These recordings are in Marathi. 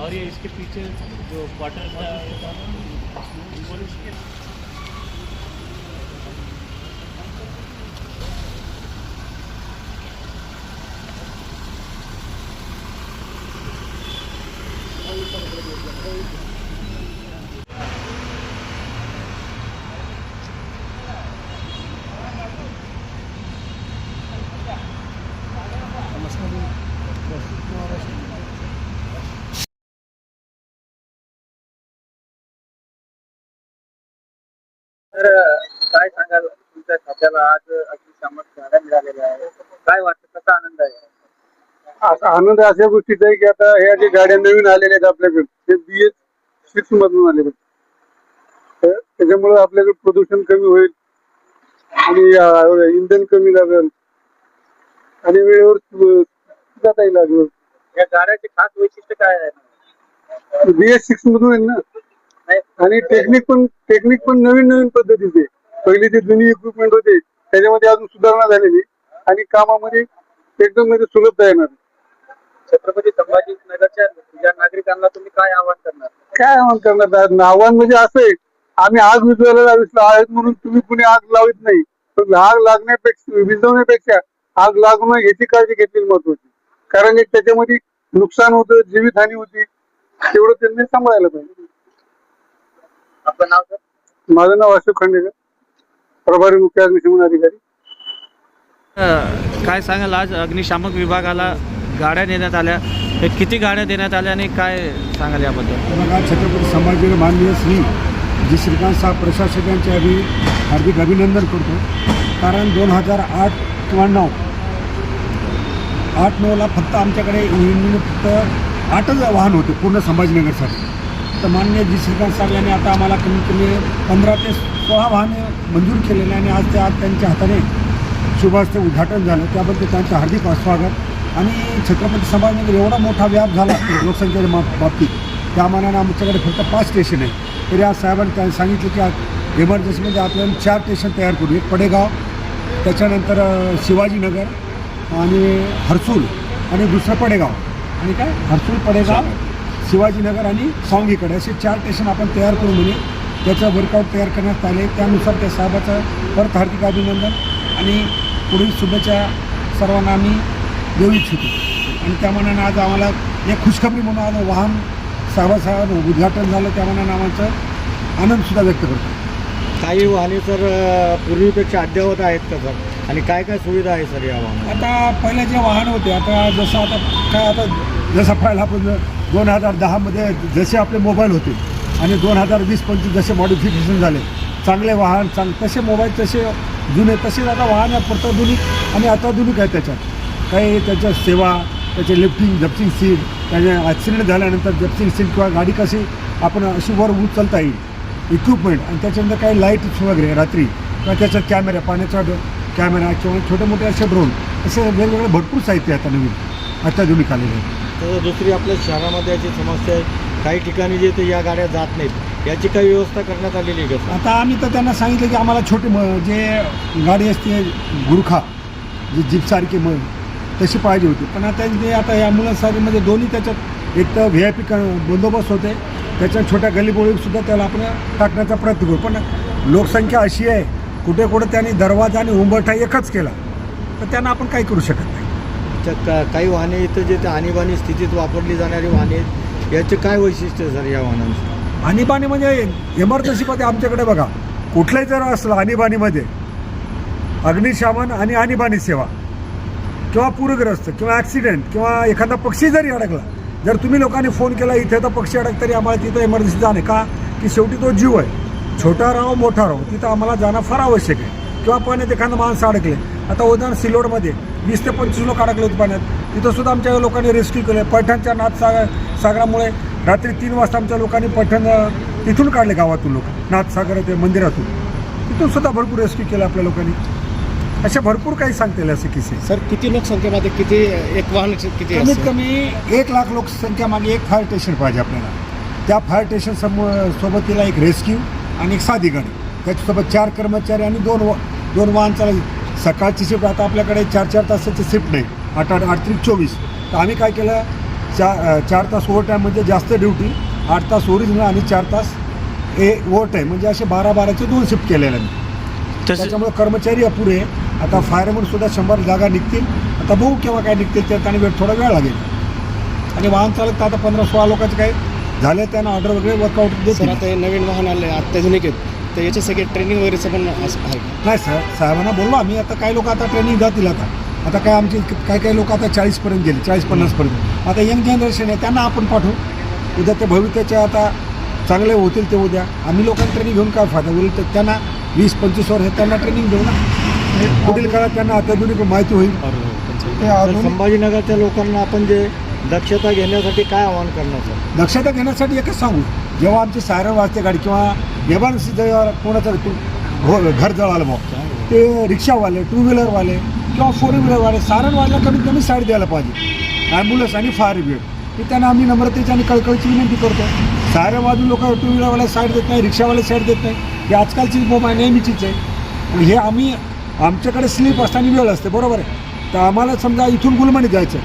और ये इसके पीछे जो क्वार्टर तर काय सांगाल? तुमच्या खात्याला आज अग्निशामक आहे. काय वाटतं? कसा आनंद आहे? आनंद अशा गोष्टीचा आहे की आता ह्या ज्या गाड्या नवीन आलेल्या आहेत आपल्याकडे ते बी एस सिक्स मधून आलेले त्याच्यामुळे आपल्याकडे प्रदूषण कमी होईल आणि अं, इंधन कमी लागेल आणि वेळेवर जाता येईल लागेल. या गाड्याचे खास वैशिष्ट्य काय आहे? बी एस सिक्स मधून आहे ना आणि टेक्निक पण टेक्निक पण नवीन नवीन पद्धतीचे. पहिले जे जुनी इक्विपमेंट होते त्याच्यामध्ये अजून सुधारणा झालेली. आणि कामामध्ये एकदम म्हणजे सुलभता येणार. छत्रपती संभाजी नगरच्या ज्या नागरिकांना तुम्ही काय आवाहन करणार? काय आव्हान करणार? आव्हान म्हणजे असं आहे. आम्ही आग विजवायला लावित आहेत म्हणून तुम्ही कुणी आग लावित नाही. पण आग लागण्यापेक्षा विझवण्यापेक्षा आग लागू नये याची काळजी घेतली महत्वाची. कारण एक त्याच्यामध्ये नुकसान होतं जीवितहानी होती. तेवढं त्यांनी सांभाळायला पाहिजे. आपलं नाव सर? माझं नाव अशोक खांडेकर प्रभारी मुख्य अग्निशमन अधिकारी. काय सांगाल आज अग्निशामक विभागाला गाड्या देण्यात आल्या? हे किती गाड्या देण्यात आल्या आणि काय सांगाल याबद्दल? बघा छत्रपती संभाजी माननीय श्री जी. श्रीकांत साहेब प्रशासकांचे आम्ही हार्दिक अभिनंदन करतो. कारण दोन हजार आठ किंवा नऊ आठ नऊला फक्त आमच्याकडे फक्त आठच वाहन होते पूर्ण संभाजीनगरसाठी. तर माननीय जी श्रीकांत साहेब यांनी आता आम्हाला कमीत कमी पंधरा ते सोळा वाहने मंजूर केलेले आणि आज त्या आज त्यांच्या हाताने शुभास्ते उद्घाटन झालं. त्याबद्दल त्यांचं हार्दिक स्वागत. आणि छत्रपती संभाजीनगर एवढा मोठा व्याप झाला लोकसंख्येच्या मा- बाबतीत. त्या मानाने आमच्याकडे फक्त पाच स्टेशन आहे तरी आज साहेबांनी त्यांनी सांगितलं की आज इमर्जन्सीमध्ये आपल्याला चार स्टेशन तयार करू. एक पडेगाव त्याच्यानंतर शिवाजीनगर आणि हर्सूल आणि दुसरं पडेगाव. आणि काय? हर्सूल पडेगाव शिवाजीनगर आणि सांगीकडे असे चार स्टेशन आपण तयार करून दिले. त्याचं वर्कआउट तयार करण्यात आले. त्यानुसार त्या साहेबाचं परत हार्दिक अभिनंदन आणि पुढील शुभेच्छा सर्वांना आम्ही देऊ इच्छितो. आणि त्या मनानं आज आम्हाला एक खुशखबरी म्हणून आज वाहन साहेबासाहेबांनं उद्घाटन झालं. त्या मनानं आनंदसुद्धा व्यक्त करतो. काही वाहने सर पूर्वीपेक्षा अद्ययावत आहेत का सर? आणि काय काय सुविधा आहे सर या वाहनात आता पहिले जे वाहन होते आता जसं आता काय आता जसं पाहिलं आपण दोन हजार दहामध्ये जसे आपले मोबाईल होते आणि दोन हजार वीस पंचवीस जसे मॉडिफिकेशन झाले चांगले वाहन चांग तसे मोबाईल तसे जुने तसेच आता वाहन आहे आणि अत्याधुनिक आहे त्याच्यात? काही त्याच्या सेवा त्याचे लिफ्टिंग जप्सिंग सीट त्याचे ॲक्सिडेंट झाल्यानंतर जप्सिंग सीट किंवा गाडी कशी आपण अशी वर उचलता येईल इक्विपमेंट आणि त्याच्यानंतर काही लाइट वगैरे रात्री किंवा त्याचा कॅमेरा पाण्याचा कॅमेरा किंवा छोटे मोठे असे ड्रोन असे वेगवेगळे भरपूर साहित्य आता नवीन अत्याधुनिक आलेले आहे तर दुसरी आपल्या शहरामध्ये याची समस्या आहे. काही ठिकाणी जे ते या गाड्या जात नाहीत याची काही व्यवस्था करण्यात आलेली आहे का? आता आम्ही तर त्यांना सांगितलं की आम्हाला छोटी म जे गाडी असते गुरखा जी जीपसारखी मग तशी पाहिजे होती. पण आता ते आता या मुलांसारीमध्ये दोन्ही त्याच्यात एक तर व्ही आय पी क बंदोबस्त होते त्याच्यात छोट्या गलीबोळीसुद्धा त्याला आपण टाकण्याचा प्रयत्न करू. पण लोकसंख्या अशी आहे कुठे कुठे त्यांनी दरवाजा आणि उंबरठा एकच केला. तर त्यांना आपण काही करू शकत नाही. त्या काही वाहने इथं जे आणीबाणी स्थितीत वापरली जाणारी वाहने आहेत याचे काय वैशिष्ट्य सर या वाहनांचं? आणीबाणी म्हणजे इमर्जन्सीमध्ये आमच्याकडे बघा कुठलंही जर असलं आणीबाणीमध्ये अग्निशामन आणि आणीबाणी सेवा किंवा पूरग्रस्त किंवा ॲक्सिडेंट किंवा एखादा पक्षी जरी अडकला जर तुम्ही लोकांनी फोन केला इथे तर पक्षी अडक तरी आम्हाला तिथं इमर्जन्सी जाणे का? की शेवटी तो जीव आहे. छोटा राहो मोठा राहो तिथं आम्हाला जाणं फार आवश्यक आहे. किंवा पाण्यात एखादं माणसं अडकले. आता उदाहरण सिल्लोडमध्ये वीस ते पंचवीस लोक अडकले होते पाण्यात. तिथं सुद्धा आमच्या लोकांनी रेस्क्यू केले पैठणच्या नाथसागर सागरामुळे रात्री तीन वाजता आमच्या लोकांनी पैठण तिथून काढले गावातून लोक. नाथसागर ते मंदिरातून. तिथून सुद्धा भरपूर रेस्क्यू केलं आपल्या लोकांनी. असे भरपूर काही सांगता येईल असे किस्से. सर किती लोकसंख्येमध्ये किती एक वाहन किती कमीत? कमी एक लाख लोकसंख्या मागे एक फायर स्टेशन पाहिजे आपल्याला. त्या फायर स्टेशन समोर सोबतीला एक रेस्क्यू आणि एक साधी गाडी त्याच्यासोबत चार कर्मचारी आणि दोन वा दोन वाहन चालू सकाळची शिफ्ट आता आपल्याकडे चार चार तासाची शिफ्ट नाही. आठ आठ आठ त्रिक चोवीस. तर आम्ही काय केलं? चार चार तास ओव्हर टाईम म्हणजे जास्त ड्युटी आठ तास ओरिजिनल आणि चार तास ए ओव्हर टाईम म्हणजे असे बारा बाराचे दोन शिफ्ट केलेले तसे त्याच्यामुळे कर्मचारी अपुरे. आता फायरमन सुद्धा शंभर जागा निघतील. आता बघू केव्हा काय निघतील त्यात आणि वेळ थोडा वेळ लागेल. आणि वाहन चालक तर आता पंधरा सोळा लोकांचे काय झाले त्यांना ऑर्डर वगैरे वर्कआउट सर देतील आता हे नवीन वाहन आले अत्याधुनिक आहेत. तर याचे सगळे ट्रेनिंग वगैरेचं पण असं आहे. का? नाही सर साहेबांना बोललो आम्ही आता काही लोक आता ट्रेनिंग जातील आता. आता काय आमचे काही काही लोक आता चाळीसपर्यंत गेले चाळीस पन्नासपर्यंत आता यंग जनरेशन आहे त्यांना आपण पाठवू. उद्या ते भविष्याचे आता चांगले होतील ते उद्या. आम्ही लोकांना ट्रेनिंग घेऊन काय फायदा? होईल तर त्यांना वीस पंचवीस वर्ष त्यांना ट्रेनिंग देऊ ना. पुढील काळात त्यांना अत्याधुनिक माहिती होईल. ते आधुनिक संभाजीनगरच्या लोकांना आपण जे दक्षता घेण्यासाठी काय आवाहन करणार सर? दक्षता घेण्यासाठी एकच सांगू. जेव्हा आमची सायरन वाजते गाडी किंवा एमर्जन्सी जेव्हा कोणाचं तू- हो घर जळालं मग ते रिक्षावाले टू व्हीलरवाले किंवा फोर व्हीलरवाले सायरनवाल्याला कमीत कमी साईड द्यायला पाहिजे. ॲम्ब्युलन्स आणि फायर ब्रिगेड हे त्यांना आम्ही नम्रतेची आणि कळकळीची विनंती करतो. सायरन वाजून लोक टू व्हीलरवाले साईड देत नाही रिक्षावाले साईड देत नाही. हे आजकालची मोबाईल नेहमीचीच आहे. हे आम्ही आमच्याकडे स्लीप असताना वेळ असते बरोबर आहे. तर आम्हाला समजा इथून गुलमणी जायचं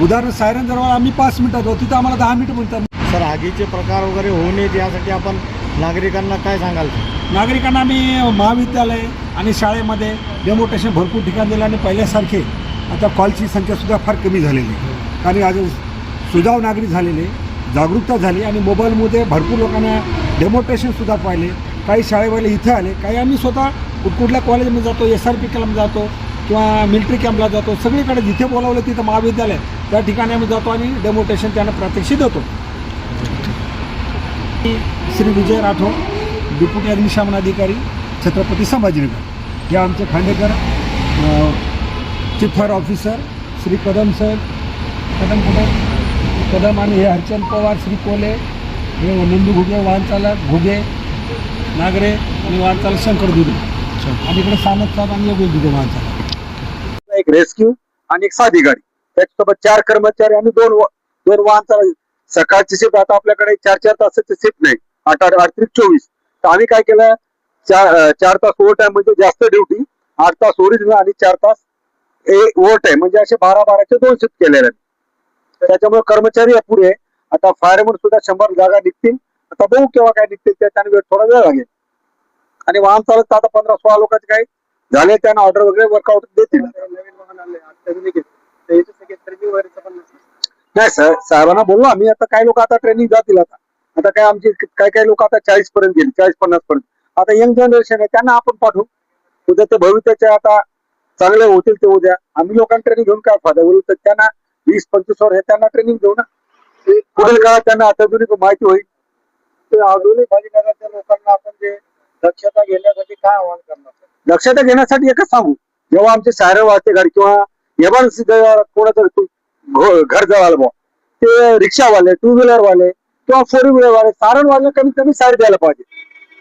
उदाहरण सायरन जवळ आम्ही पाच मिनिटात होतो. तिथं आम्हाला दहा मिनिटं म्हणतात सर आगीचे प्रकार वगैरे होऊ नयेत यासाठी आपण नागरिकांना काय सांगाल? नागरिकांना आम्ही महाविद्यालय आणि शाळेमध्ये डेमोटेशन भरपूर ठिकाण दिलं आणि पहिल्यासारखे आता कॉलची संख्यासुद्धा फार कमी झालेली. आणि आज सुजाव नागरिक झालेले जागरूकता झाली आणि मोबाईलमध्ये भरपूर लोकांना डेमोटेशनसुद्धा पाहिले. काही शाळेवाले इथे आले काही आम्ही स्वतः कुठ- कुठल्या कॉलेजमध्ये जातो एस आर पी कॅम्पला जातो किंवा मिलिटरी कॅम्पला जातो. सगळीकडे जिथे बोलावलं तिथं महाविद्यालय. त्या ठिकाणी आम्ही जातो आणि डेमोटेशन त्यांना प्रात्यक्षिक देतो. श्री विजय राठोड डेप्युटी अग्निशमन अधिकारी छत्रपती संभाजीनगर. हे आमचे Khandekar chief fire officer Shri Kadam sir Kadam कुठे? कदम आणि हे हरचंद पवार श्री कोले हे नंदू घुगे वाहन चालक घुगे नागरे आणि वाहन चालक शंकर दुबे. आणि इकडे सामत साहेब आणि योगेश दुबे वाहन चालक. एक रेस्क्यू आणि एक साधी गाडी. त्याच्यासोबत चार कर्मचारी आणि दोन दोन वाहन चालक. सकाळची शिफ्ट आता आपल्याकडे चार चार तासाची शिफ्ट नाही. आठ आठ आठ त्रिक चोवीस. तर आम्ही काय केलं? चार चार तास ओव्हर टाइम म्हणजे जास्त ड्युटी आठ तास ओरिजिनल आणि चार तास ए ओव्हर टाइम म्हणजे असे बारा बाराचे दोन शिफ्ट केलेले आहेत. तर त्याच्यामुळे कर्मचारी अपुरे आता फायरमन सुद्धा शंभर जागा निघतील. आता बघू केव्हा काय निघतील त्याच्याने वेळ थोडा वेळ लागेल. आणि वाहन चालत तर आता पंधरा सोळा लोकांचे काही झाले त्यांना ऑर्डर वगैरे वर्कआउट देतील. नाही सर साहेबांना बोललो आम्ही आता काही लोक आता ट्रेनिंग जातील आता. आता काय आमचे काही काही लोक आता चाळीस पर्यंत गेले चाळीस पन्नास पर्यंत. आता यंग जनरेशन आहे त्यांना आपण पाठवू. उद्या ते भविष्याचे आता चांगले होतील ते उद्या. आम्ही लोकांना ट्रेनिंग घेऊन काय फायदा? होईल तर त्यांना वीस पंचवीस वर हे त्यांना ट्रेनिंग देऊ ना. पुढील काळात त्यांना अत्याधुनिक माहिती होईल. ते आधुनिक भाजीनगरच्या लोकांना आपण जे दक्षता घेण्यासाठी काय आवाहन करणार? दक्षता घेण्यासाठी एकच सांगू. जेव्हा आमचे सायरन वाजते घर किंवा एमर्जन्सी कोणाचं तू हो, घर जवळ बुवा ते रिक्षावाले टू व्हीलर वाले किंवा फोर व्हीलर वाले सारणवाले कमीत कमी साईड द्यायला पाहिजे.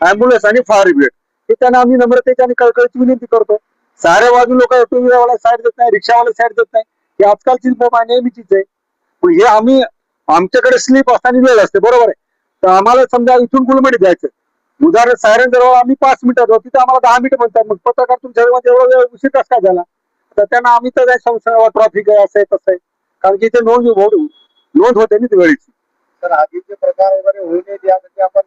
अँब्युलन्स आणि फायर ब्रिगेड हे त्यांना आम्ही नम्रतेच्या आणि कळकळीची विनंती करतो. साऱ्या बाजू लोक टू व्हीलर वाला साईड देत नाही रिक्षावाला साईड देत नाही. हे आजकालची नेहमीचीच आहे. पण हे आम्ही आमच्याकडे स्लीप असताना वेळ असते बरोबर आहे. तर आम्हाला समजा इथून गुलमडी जायचं उदाहरण सायरन जवळ आम्ही पाच मिनिटात जाऊ तिथे आम्हाला दहा मिनिटं म्हणतात. मग पत्रकार तुमच्या एवढा वेळ उशीर कसा काय झाला? तर त्यांना आम्ही तर संस्था ट्रॉफिक आहे असं आहे तसं आहे. कारण की इथे नोंद नोंद होते ना ती वेळेची. तर आगीचे प्रकार वगैरे होऊ यासाठी आपण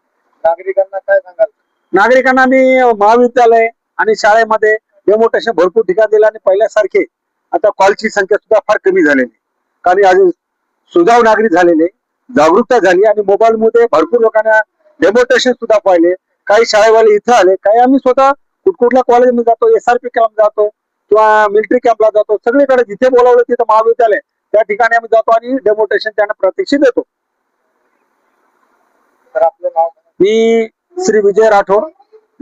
नागरिकांना काय सांगाल? नागरिकांना आम्ही महाविद्यालय आणि शाळेमध्ये डेमोटेशन भरपूर ठिकाण दिलं आणि पहिल्यासारखे आता कॉलची संख्या सुद्धा फार कमी झालेली. कारण आज सुधाव नागरिक झालेले जागरूकता झाली आणि मोबाईल मध्ये भरपूर लोकांना डेमोटेशन सुद्धा पाहिले. काही शाळेवाले इथं आले. काही आम्ही स्वतः कुठकुठल्या कॉलेजमध्ये जातो एसआरपी कॅम्प जातो किंवा मिलिटरी कॅम्पला जातो. सगळीकडे जिथे बोलावलं तिथं महाविद्यालय. त्या ठिकाणी आम्ही जातो आणि डेमोटेशन त्यांना प्रत्यक्ष देतो. तर आपलं नाव सांगा. मी श्री विजय राठोड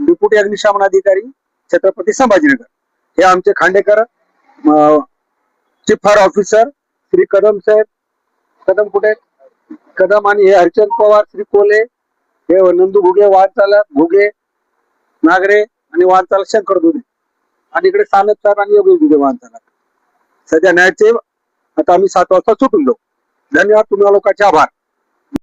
डेप्युटी अग्निशमन अधिकारी छत्रपती संभाजीनगर. हे आमचे Khandekar chief fire officer Shri Kadam साहेब. कदम कुठे? कदम आणि हे हरचंद पवार श्री कोले हे नंदू घुगे वाटचालक घुगे नागरे आणि वाटचालक शंकर दुधे. आणि इकडे सानप साहेब आणि योगेश दुधे वाटचालक सध्या न्यायचे आता आम्ही सात वाजता सुटून जाऊ. धन्यवाद तुम्हाला लोकांचे आभार.